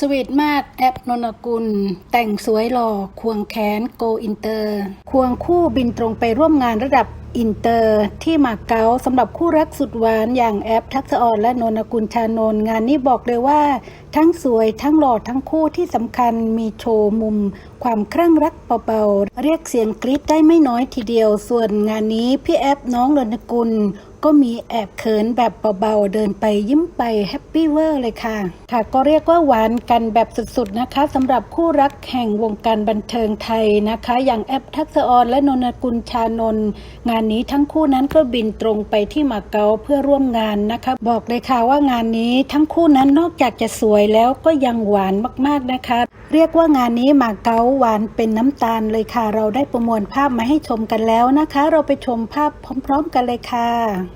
สวีทมากแอปนนกุล แต่งสวยหล่อ ควงแขนโกอินเตอร์ ควงคู่บินตรงไปร่วมงานระดับอินเตอร์ที่มาเก๊าสำหรับคู่รักสุดหวานอย่างแอปทักษออนและนนกุลชานนงานนี้บอกเลยว่า ทั้งสวยทั้งหล่อทั้งคู่ที่สำคัญมีโชว์มุม ความครั่งรักเบาๆ เรียกเสียงกรี๊ดได้ไม่น้อยทีเดียว ส่วนงานนี้พี่แอปน้องนนกุล ก็มีแอบเขินแบบเบาๆ เดินไปยิ้มไปแฮปปี้เวอร์เลยค่ะ ค่ะ ก็เรียกว่าหวานกันแบบสุดๆนะคะสำหรับคู่รักแห่งวงการบันเทิงไทยนะคะ อย่างแอปทักษออนและนนกุลชานนท์งานนี้ทั้งคู่นั้นก็บินตรงไปที่มาเก๊าเพื่อร่วมงานนะคะ บอกเลยค่ะว่างานนี้ทั้งคู่นั้นนอกจากจะสวยแล้วก็ยังหวานมากๆนะคะ เรียกว่างานนี้มาเก๊าหวานเป็นน้ำตาลเลยค่ะ เราได้ประมวลภาพมาให้ชมกันแล้วนะคะ เราไปชมภาพพร้อม ๆ กันเลยค่ะ